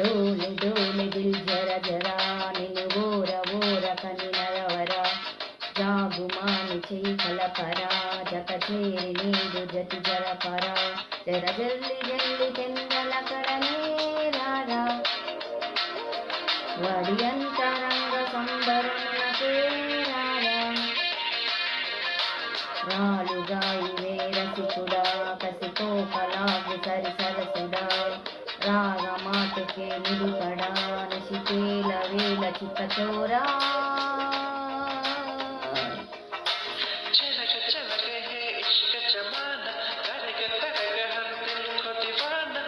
డోలి డోలి దిల్ జర జరా నిన్ను ఓర ఓర కని నరవర. జాగుమాని చెయ్యి కలపరా జత చేరి నీడు జతి జర పరా. జర జల్లి జల్లి తెందల కడనే రారా. వడి అంతరంగ సంబరమునకే రారా. రాలుగా ఇవే రసికుడా కసిపోకలాగు సరి है इश्क जमाना करग करग हम दिल को दीवाना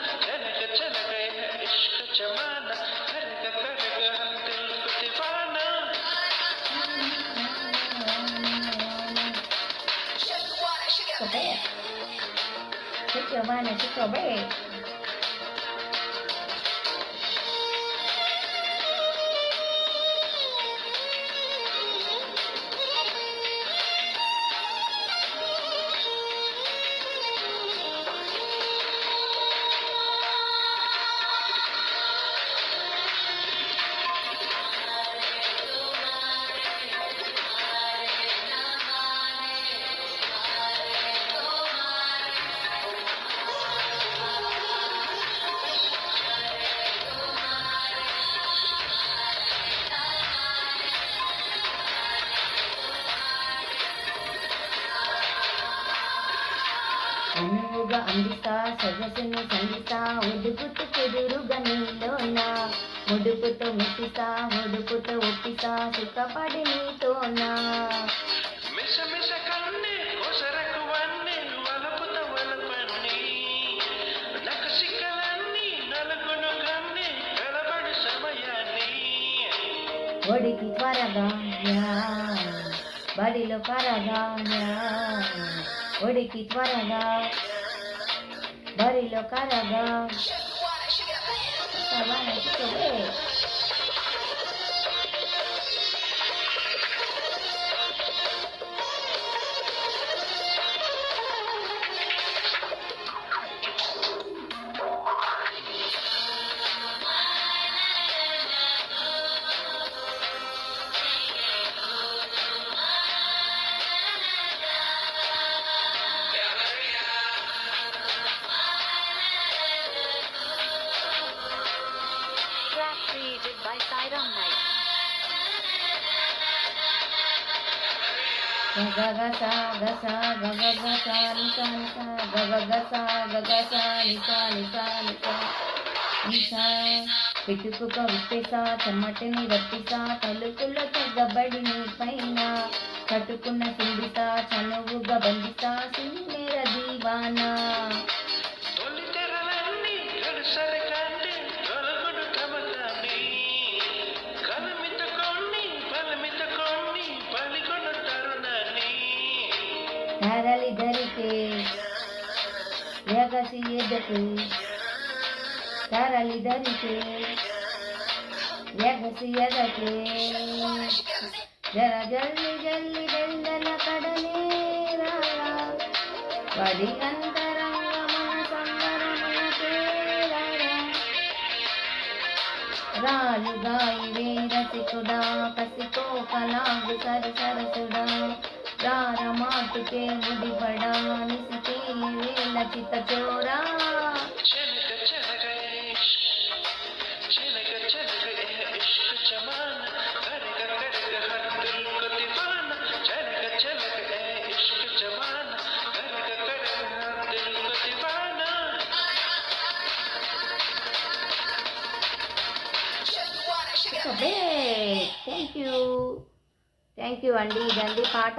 Shake your body, మిస మిస కన్నే కొసరకు వన్నే వలపుత వలపన్ని నక సిక్కలన్నీ నలుగును కన్ని కలబడి సమయాన్ని. ఒడికి త్వరగా బడిలో పరగా ఒడికి త్వరగా Barilo Caraba. Sabana, chico, created by Siram Night. గగగస గస గగగస నిస నిస గగగస గగస నిస నిస నిస నిస పిటుకుక విప్పేసా చెమ్మటిని రప్పిసా తలుపులో తెగబడి నీ పైన కట్టుకున్న సిండిసా చనువుగా బందిసా సిన్నేర దీవానా తరలిదరికే ఎగసి ఎదకే తరలిదరికే ఎగసి ఎదకే జర జల్లి జల్లి జల్లల కడనే రారా వడి అంతరంగమున సంబరమునకే రారా రాలుగా ఇవే రసికుడా కసికో కలాగు సరి సరసుడా. రార మాటుకే ముడిపడా నిసికే వేల చిత చోరా చలక చలక ఇష్క్ చలక చలక ఇష్క్ జమానా కరగ కరగ హర్ దిల్ కో దీవానా చలక చలక ఇష్క్ జమానా కరగ కరగ హర్ దిల్ కో దీవానా థ్యాంక్ యూ థ్యాంక్ యూ అండి ఇదండి పాట